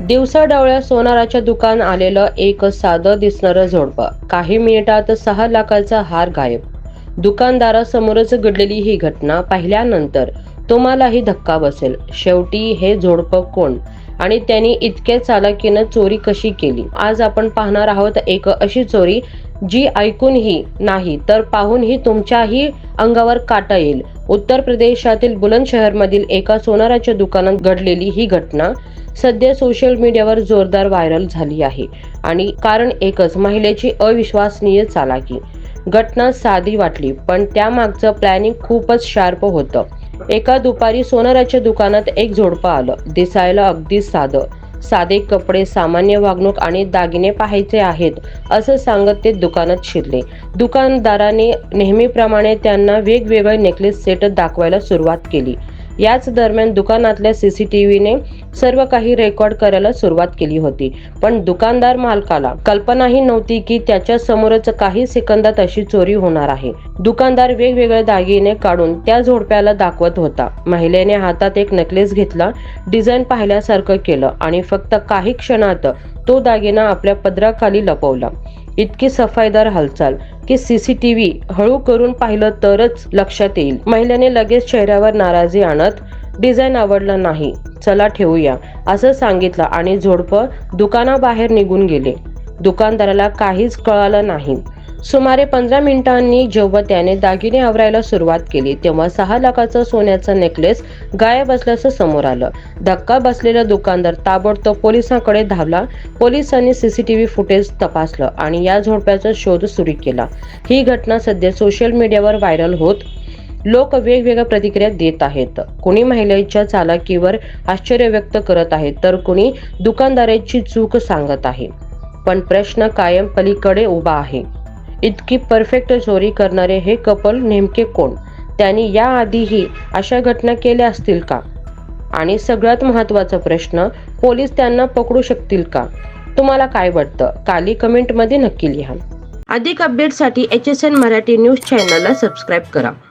दिवसाढवळ्या सोनाराच्या दुकान आलेलं एक साधं दिसणारं झोडपं. काही मिनिटात सहा लाखाचा हार गायब. दुकानदारासमोरच घडलेली ही घटना पाहिल्यानंतर तुम्हालाही धक्का बसेल. शेवटी हे झोडपं कोण? आणि त्यांनी इतक्या चालाकीनं चोरी कशी केली? आज आपण पाहणार आहोत एक अशी चोरी जी ऐकूनही नाही तर पाहूनही तुमच्याही अंगावर काटा येईल. उत्तर प्रदेशातील बुलंदशहरमधील एका सोनाराच्या दुकानात घडलेली ही घटना सध्या सोशल मीडियावर जोरदार व्हायरल झाली आहे. आणि कारण एकच महिलेची अविश्वसनीय चालाकी. घटना साधी वाटली पण त्यामागचं प्लॅनिंग खूपच शार्प होतं. एका दुपारी सोनाराच्या दुकानात एक झोडपं आलं. दिसायला अगदी साधं. साधे कपडे सामान्य वागणूक आणि दागिने पाहायचे आहेत असं सांगत ते दुकानात शिरले. दुकानदाराने नेहमीप्रमाणे त्यांना वेगवेगळे नेकलेस सेट दाखवायला सुरुवात केली. याच दरम्यान दुकानातल्या सीसीटीव्हीने सर्व काही रेकॉर्ड करायला सुरुवात केली होती. पण दुकानदार मालकाला कल्पनाही नव्हती की त्याच्या समोरच काही सेकंदात अशी चोरी होणार आहे. दुकानदार वेगवेगळे दागिने काढून त्या झोडप्याला दाखवत होता. महिलेने हातात एक नेकलेस घेतला डिझाईन पाहिल्यासारखं केलं आणि फक्त काही क्षणात तो दागिना आपल्या पदराखाली लपवला. इतकी सफाईदार हालचाल की सीसीटीव्ही हळू करून पाहिलं तरच लक्षात येईल. महिलेने लगेच चेहऱ्यावर नाराजी आणत डिझाईन आवडला नाही. चला ठेवूया असं सांगितलं आणि झोडपं दुकानाबाहेर निघून गेले. दुकानदाराला काहीच कळालं नाही. सुमारे पंधरा मिनिटांनी जेव्हा त्याने दागिने आवरायला सुरुवात केली तेव्हा सहा लाखाचं सोन्याचा नेकलेस गायब असल्याचं समोर आलं. धक्का बसलेला दुकानदार ताबडतोब पोलिसांकडे धावला. पोलिसांनी सीसीटीव्ही फुटेज तपासलं आणि या झोडप्याचा शोध सुरू केला. ही घटना सध्या सोशल मीडियावर व्हायरल होत. लोक वेगवेगळ्या प्रतिक्रिया देत आहेत. कोणी महिलेच्या चालाकीवर आश्चर्य व्यक्त करत आहे तर कोणी दुकानदाराची चूक सांगत आहे. पण प्रश्न कायम पलीकडे उभा आहे. इतकी परफेक्ट चोरी करणारे हे कपल नेमके कोण? त्यांनी याआधीही अशा घटना केल्या असतील का? आणि सगळ्यात महत्त्वाचा प्रश्न पोलीस त्यांना पकडू शकतील का? तुम्हाला काय वाटतं? खाली कमेंटमध्ये नक्की लिहा. अधिक अपडेटसाठी H S N Marathi news चॅनलला सबस्क्राईब करा.